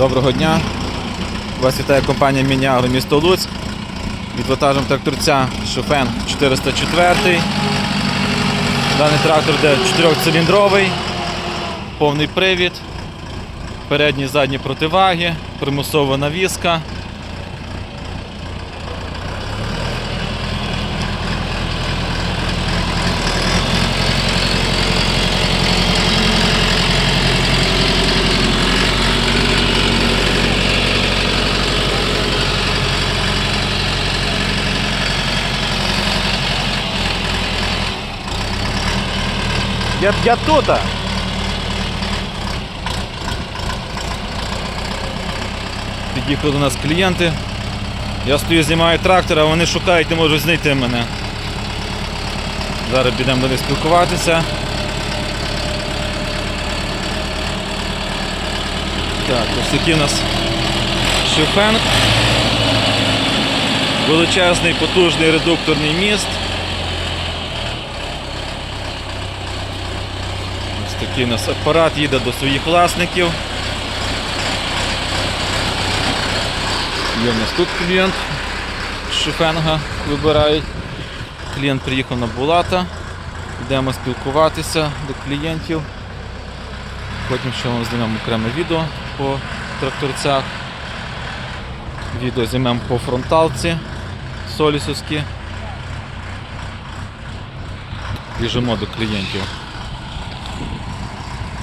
Доброго дня. Вас вітає компанія Мініагро місто Луцьк. Від вантажем тракторця Шофен 404. Даний трактор де 4-циліндровий, повний привід, передні і задні противаги, примусова навіска. Я, я тут. Під'їхали до нас клієнти. Я стою, знімаю трактор, а вони шукають, не можуть знайти мене. Зараз підемо до них спілкуватися. Так, ось такий у нас шифенг. Величезний, потужний редукторний міст. Такий у нас апарат їде до своїх власників. Є в нас тут клієнт Шифенга вибирають. Клієнт приїхав на Булата. Йдемо спілкуватися до клієнтів. Потім ще вам знімемо окреме відео по тракторцях. Відео знімемо по фронталці солісовські. Біжимо до клієнтів.